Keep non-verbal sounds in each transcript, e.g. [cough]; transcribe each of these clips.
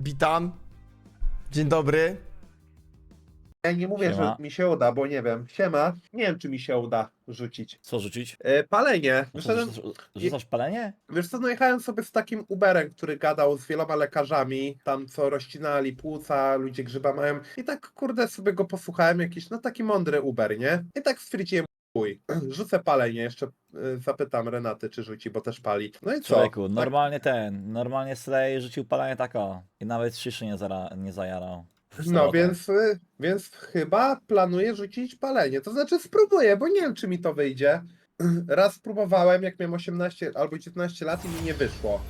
Witam. Dzień dobry. Ja nie mówię, Siema. że mi się uda, bo nie wiem. Siema. Nie wiem, czy mi się uda rzucić. Co rzucić? E, palenie. No Wyszedłem, co, rzu- Rzucasz palenie? wiesz co, no jechałem sobie z takim Uberem, który gadał z wieloma lekarzami, tam co rozcinali płuca, ludzie grzyba mają. I tak, kurde, sobie go posłuchałem, jakiś, no taki mądry Uber, nie? I tak stwierdziłem, chuj, [clears throat] rzucę palenie, jeszcze e, zapytam Renaty, czy rzuci, bo też pali. No i co? Człowieku, Tak, normalnie ten, normalnie Slay rzucił palenie tak o. I nawet szyszy nie, zara, nie zajarał. No sobotę. więc, y, więc chyba planuję rzucić palenie. To znaczy spróbuję, bo nie wiem, czy mi to wyjdzie. [clears throat] Raz próbowałem, jak miałem 18 albo 19 lat i mi nie wyszło.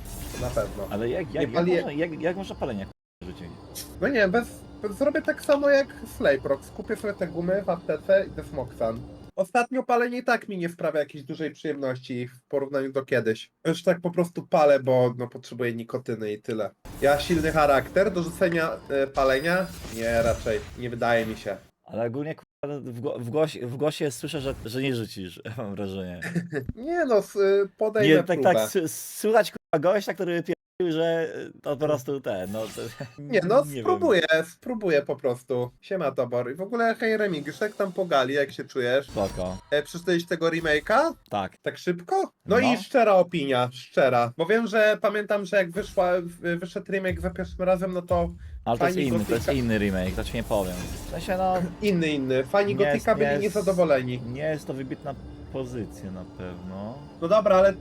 Na pewno. Ale jak, nie jak, jak, pali- można, jak, jak można palenie k***a, rzucić? No nie wiem, bez, bez, zrobię tak samo jak Slayprox. Kupię sobie te gumy w aptece i Desmoxan. Ostatnio palenie i tak mi nie sprawia jakiejś dużej przyjemności w porównaniu do kiedyś. Już tak po prostu palę, bo no, potrzebuję nikotyny i tyle. Ja silny charakter do rzucenia y, palenia? Nie, raczej. Nie wydaje mi się. Ale ogólnie k***a, w, gło- w, głosie, w głosie słyszę, że, że nie rzucisz, [laughs] mam wrażenie. [laughs] Nie no, s- y, podejmę Nie, tak, próbę. tak, s- słychać gościa, który że to po prostu ten, no to, [laughs] Nie no, wiem. spróbuję, spróbuję po prostu. Siema Tobor. I w ogóle hej Remigis, jak tam pogali, jak się czujesz? Spoko, E, przeczytałeś tego remake'a? tak. Tak szybko? No, No. i szczera opinia, szczera. Bo wiem, że pamiętam, że jak wyszła, wyszedł remake za pierwszym razem, no to Ale to jest inny, to jest inny remake, to ci nie powiem. W sensie no, inny, inny. Fani Nie Gotika byli nie niezadowoleni. nie jest to wybitna pozycja na pewno. No dobra, ale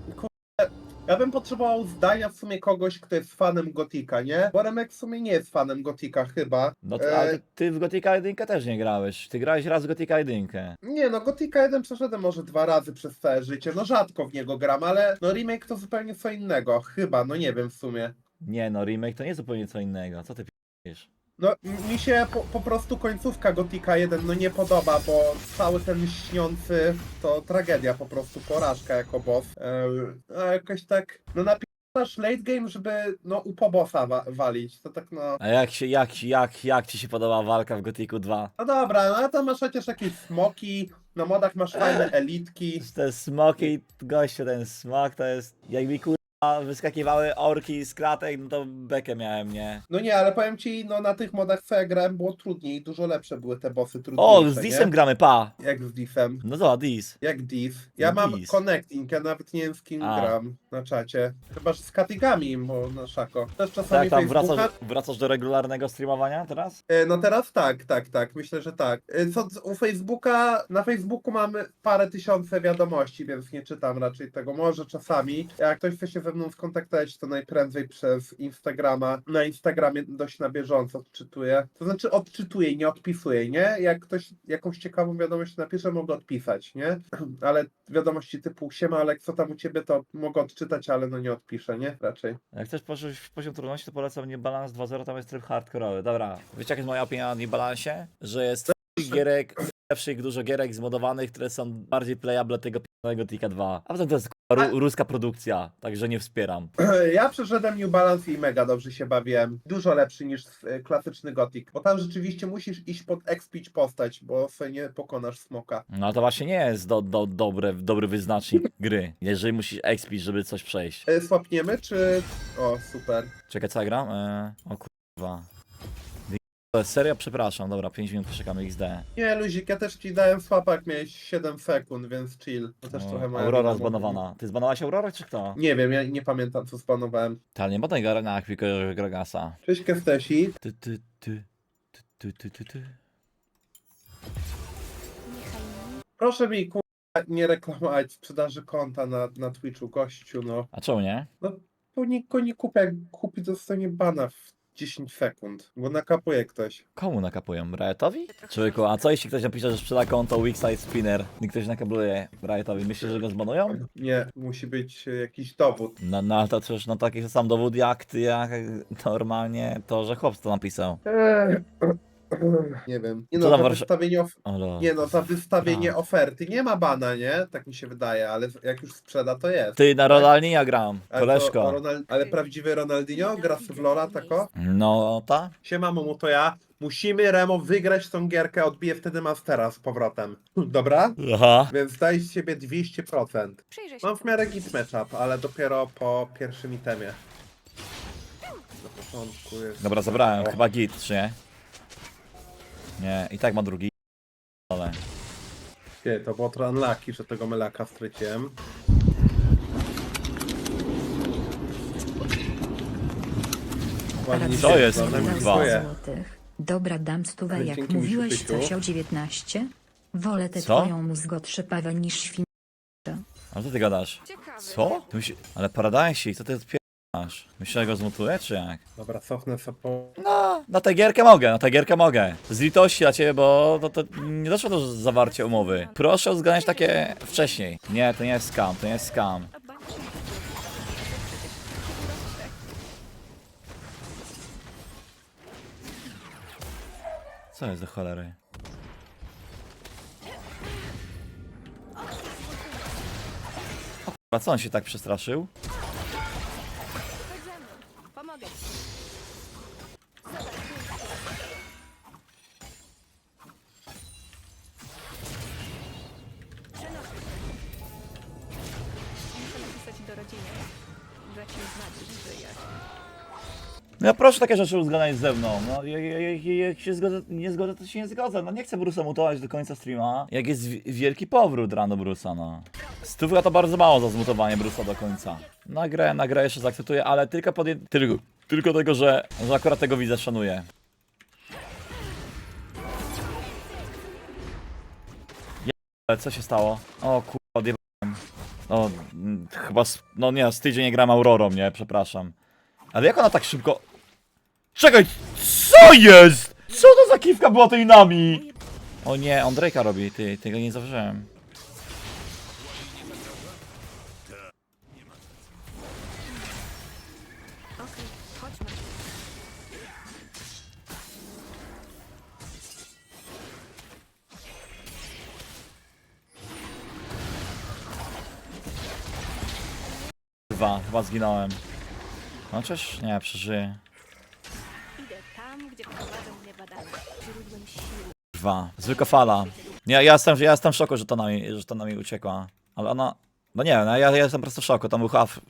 ja bym potrzebował zdania w sumie kogoś, kto jest fanem Gotika, nie? Bo Remek w sumie nie jest fanem Gotika chyba. No to, E, ale ty w Gothica 1 też nie grałeś. Ty grałeś raz w Gothica 1. Nie no, Gotika 1 przeszedłem może dwa razy przez całe życie, no rzadko w niego gram, ale no remake to zupełnie co innego, chyba, no nie wiem w sumie. Nie no, remake to nie zupełnie co innego. Co ty pisz? No mi się po, po prostu końcówka Gotika 1 no nie podoba, bo cały ten śniący to tragedia po prostu, porażka jako boss. Eee, a jakoś tak, no napisasz late game, żeby no u pobossa wa walić, to tak no... A jak się, jak, jak, jak ci się podoba walka w Gothicu 2? No dobra, no a to masz chociaż jakieś smoki, na modach masz fajne elitki. Te smoki, gościu, ten smok to jest... Jak mi kurwa wyskakiwały orki z kratek, no to bekę miałem, nie? No nie, ale powiem ci, no na tych modach co ja grałem było trudniej, dużo lepsze były te bossy, trudniejsze, O, z nie? Disem gramy, pa! Jak z Disem? No to, Dis. Jak Dis? Ja mam Dis. connecting, ja nawet nie wiem z kim A. gram na czacie. Chyba, że z Katigami, bo na szako. Też czasami Tak, tam Facebooka... wracasz, wracasz do regularnego streamowania teraz? E, No teraz tak, tak, tak, myślę, że tak. E, Co u Facebooka, na Facebooku mamy parę tysiące wiadomości, więc nie czytam raczej tego. Może czasami. Jak ktoś chce się ze mną skontaktować, to najprędzej przez Instagrama. Na Instagramie dość na bieżąco odczytuję. To znaczy odczytuję, nie odpisuję, nie? Jak ktoś jakąś ciekawą wiadomość napisze, mogę odpisać, nie? [clears throat] Ale wiadomości typu siema, ale co tam u ciebie, to mogę odczytać, ale no nie odpiszę, nie? Raczej. Jak chcesz poczuć w poziom trudności, to polecam nie balans 2.0, tam jest tryb hardkorowy. Dobra, wiecie jaka jest moja opinia o niebalansie? Że jest [clears throat] gierek, lepszych dużo gierek zmodowanych, które są bardziej playable tego p***nego Tika 2. A potem to jest k***a, ru, ruska produkcja, także nie wspieram. [clears throat] Ja przeszedłem New Balance i mega dobrze się bawiłem. Dużo lepszy niż e, klasyczny Gothic. Bo tam rzeczywiście musisz iść pod expić postać, bo sobie nie pokonasz smoka. No to właśnie nie jest do, do, dobre, dobry wyznacznik [laughs] gry, jeżeli musisz expić, żeby coś przejść. E, Swapniemy, czy... O, super. Czekaj, co ja gram? E, o kurwa. To jest serio? Przepraszam, dobra, 5 minut poczekamy XD. Nie, Luzik, ja też ci dałem swapa, jak miałeś 7 sekund, więc chill. To też trochę moja Aurora wina, bo- zbanowana. Ty zbanowałeś Aurorę, czy kto? Nie wiem, ja nie pamiętam, co zbanowałem. Ta, nie badaj go na Akwiko Gragasa. Cześć, Kestesi. Ty, ty, ty, ty, ty, ty, ty, ty. Proszę mi, kurwa, nie reklamować sprzedaży konta na, na Twitchu, gościu, no. A czemu nie? Bo nikt go nie kupi, jak kupi, dostanie bana w 10 sekund, bo nakapuje ktoś. Komu nakapują? Rietowi? Człowieku, a co jeśli ktoś napisze, że sprzeda konto Weakside Spinner i ktoś nakabluje Rietowi? Myślisz, że go zbanują? Nie, musi być e, jakiś dowód. No, no ale to przecież no taki sam dowód jak ty, jak normalnie to, że chłop to napisał. Nie wiem. Nie Co no, Warsza- wystawienie, of... Nie no, za wystawienie oferty nie ma bana, nie? Tak mi się wydaje, ale jak już sprzeda, to jest. Ty na Ronaldinho gram, Ale, to, koleżko. Ronald... ale prawdziwy Ronaldinho gra w Lola, tako? No ta? Siema, mu to ja. Musimy, Remo, wygrać tą gierkę, odbiję wtedy Mastera z powrotem. [laughs] Dobra? Aha. Więc daj z siebie 200%. Przyjrzę się. Mam w miarę git matchup, ale dopiero po pierwszym itemie. początku jest. Dobra, zabrałem, chyba git, czy nie? Nie, i tak ma drugi. Ale. Nie, to było trochę unlucky, że tego melaka. Ładnie Co jest, kurwa? złotych. Dobra, dam stówę, Ale jak dzięki, mówiłeś coś o 19. Wolę tę Co? twoją mózgotrzypawę niż świn... A co ty gadasz? Co? Ty myśli... Ale Paradise, co ty odpierasz? Myślę, że go zmutuję, czy jak? Dobra, cofnę sobie po... No, na tę gierkę mogę, na tę gierkę mogę. Z litości dla ciebie, bo to, to nie doszło do zawarcia umowy. Proszę uzgadniać takie wcześniej. Nie, to nie jest scam, to nie jest scam. Co jest do cholery? O kurwa, co on się tak przestraszył? No proszę takie rzeczy uzgadniać ze mną. No, jak, jak, jak się zgodzę, nie zgodzę, to się nie zgodzę. No nie chcę Brusa mutować do końca streama. Jak jest wi- wielki powrót rano Brusa, no. Stówka to bardzo mało za zmutowanie Brusa do końca. Na grę, na grę jeszcze zaakceptuję, ale tylko pod tylko, tylko tego, że, że akurat tego widza szanuję. Ja, ale co się stało? O kurwa, odjebałem. No, chyba, no nie, z tydzień nie gram Aurorą, nie, przepraszam. Ale jak ona tak szybko... Czekaj, co jest? Co to za kiwka była tej nami? O nie, on Drake'a robi, ty, tego nie zawrzałem. Okej. Dwa, chyba zginąłem. No czyż? Nie, przeżyję. Źródłem. Dwa. Zwykła fala. Nie, ja jestem, ja jestem w szoku, że to nami, że to uciekła. Ale ona... No nie wiem, no ja, ja jestem po prostu w szoku, tam był half...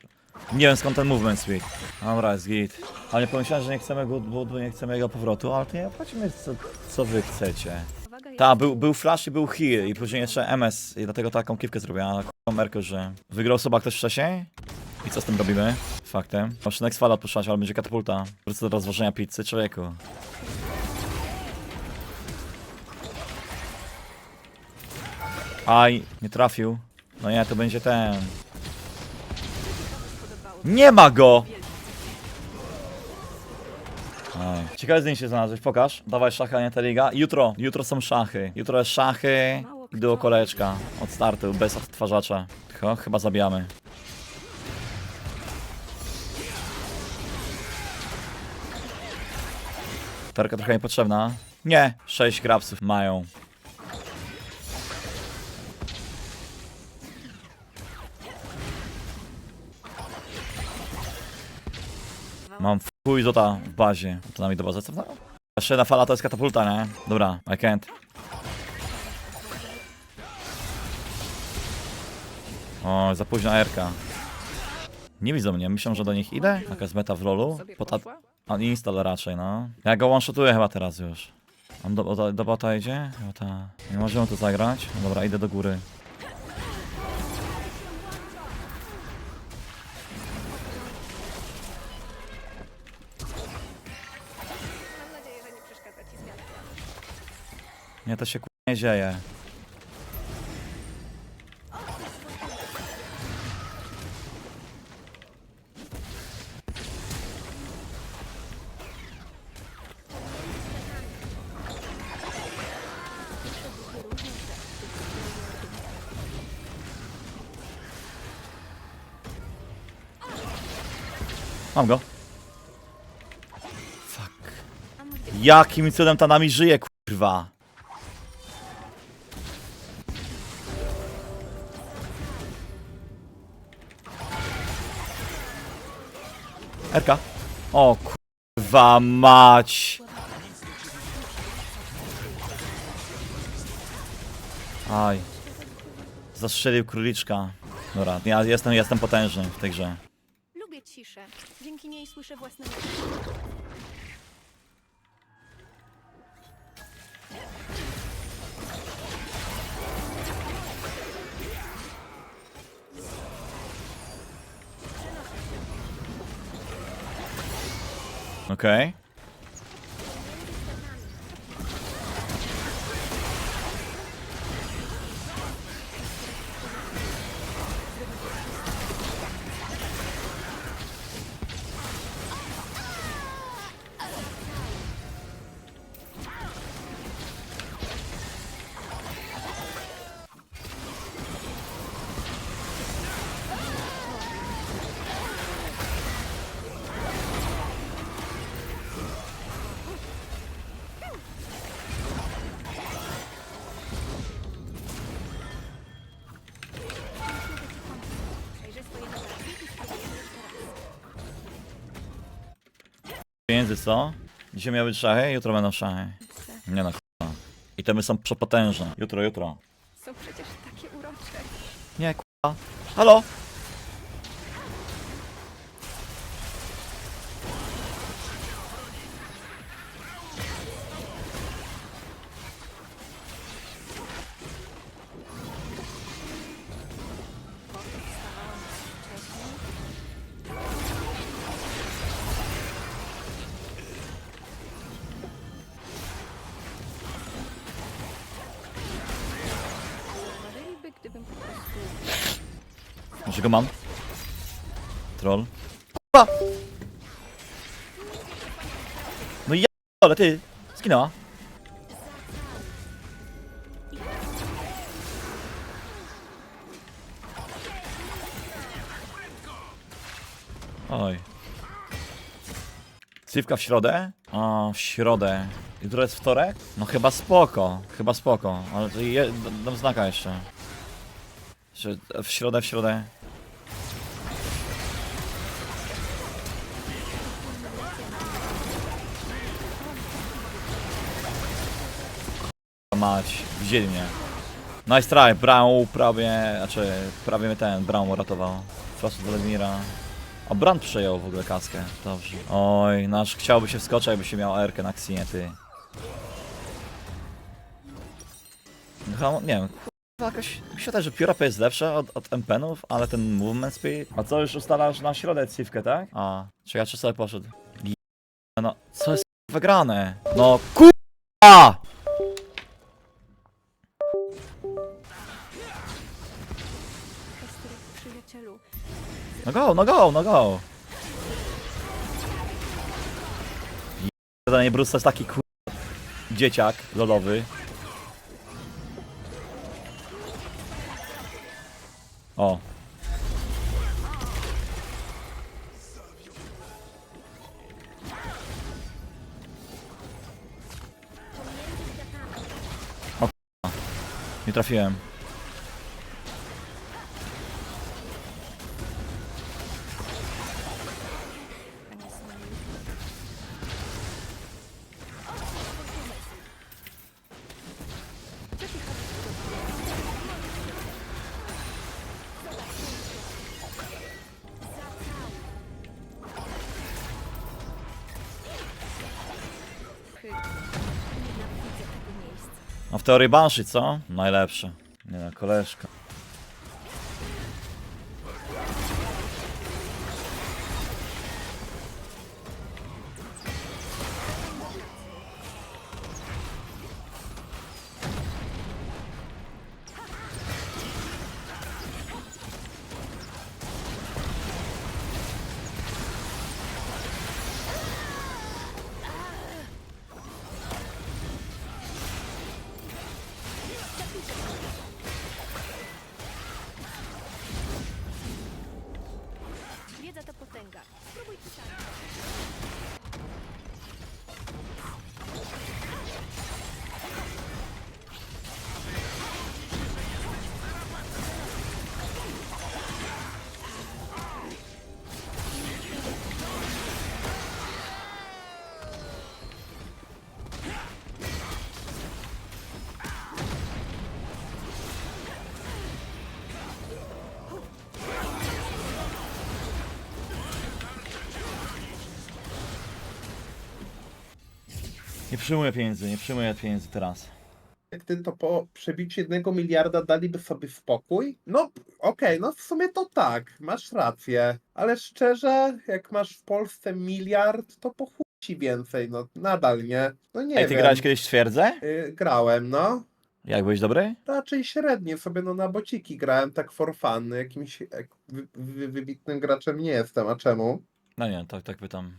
Nie wiem skąd ten movement speed. Dobra, jest git. Ale nie pomyślałem, że nie chcemy go, bo bo nie chcemy jego powrotu, ale to nie płacimy co, co wy chcecie. Ta, był, był flash i był heal i później jeszcze MS i dlatego taką kiwkę zrobiłem, ale k***a Merkel, że wygrał sobie ktoś wcześniej? I co z tym robimy? Faktem. Muszę next fala puszczać, ale będzie katapulta. Wrócę do rozważenia pizzy, człowieku. Aj, nie trafił. No nie, to będzie ten. Nie ma go! Aj. Ciekawe zdjęcie znalazłeś, pokaż. Dawaj szachy, a nie ta liga. Jutro, jutro są szachy. Jutro jest szachy i do koleczka. Od startu, bez odtwarzacza. Tylko chyba zabijamy. Tarka trochę niepotrzebna. Nie, 6 grabsów mają. Mam chuj zota w bazie. To nami do bazy co? Jeszcze jedna fala to jest katapulta, nie? Dobra, I can't. O, za późna erka. Nie widzą mnie, myślą, że do nich idę. Jaka jest meta w lolu? Pota... Uninstall raczej, no. Ja go one-shotuję chyba teraz już. On do, do, do bota idzie? Chyba ta. Nie możemy tu zagrać. Dobra, idę do góry. Nie, to się nie dzieje. Mam go. Fuck. Jakim cudem ta nami żyje, kurwa? Erka. O kurwa mać. Aj. Zastrzelił króliczka. Dobra, ja jestem, jestem potężny w tej grze. Lubię ci ciszę. Dzięki niej słyszę własne Okay. Pieniędzy co? Dzisiaj miały być szachy, jutro będą szachy. Nie no, k***a. I te my są przepotężne. Jutro, jutro. Są przecież takie urocze. Nie, k***a. Halo? Może go mam? Troll. K***a! No ja ale ty! Skinęła. Oj. Sywka w środę? A, w środę. Jutro jest wtorek? No chyba spoko, chyba spoko. Ale to je, dam znaka jeszcze. W środę, w środę. Mać, widzieli mnie. Nice try, Brown prawie, znaczy prawie mnie ten, Brown uratował. Flash do Ledmira. A Brand przejął w ogóle kaskę, dobrze. Oj, nasz chciałby się wskoczyć, jakby się miał Erkę na Xinie, ty. No, chyba- nie wiem, kurwa, jakoś wydaje, że Pure jest lepsze od, od MP-ów, ale ten movement speed... A co, już ustalasz na środę cywkę, tak? A, czekaj, czy sobie poszedł? No, co jest wygrane? No, kurwa! No go, no go, no. Zadanie Bruce to jest taki kur... dzieciak lolowy. O. O k***a. Nie trafiłem. No w teorii Banshee, co? Najlepsze. Nie koleżka. Nie przyjmuję pieniędzy, nie przyjmuję pieniędzy teraz. Jak ty to po przebiciu jednego miliarda daliby sobie spokój? No okej, no w sumie to tak, masz rację. Ale szczerze, jak masz w Polsce miliard, to po chuj ci więcej, no nadal nie. No nie Ej, ty wiem. grałeś kiedyś w twierdzę? Y, grałem, no. Jak byłeś dobry? Raczej średnie sobie no na bociki grałem tak for fun. Jakimś jak wy, wy, wybitnym graczem nie jestem, a czemu? No nie, tak, tak pytam.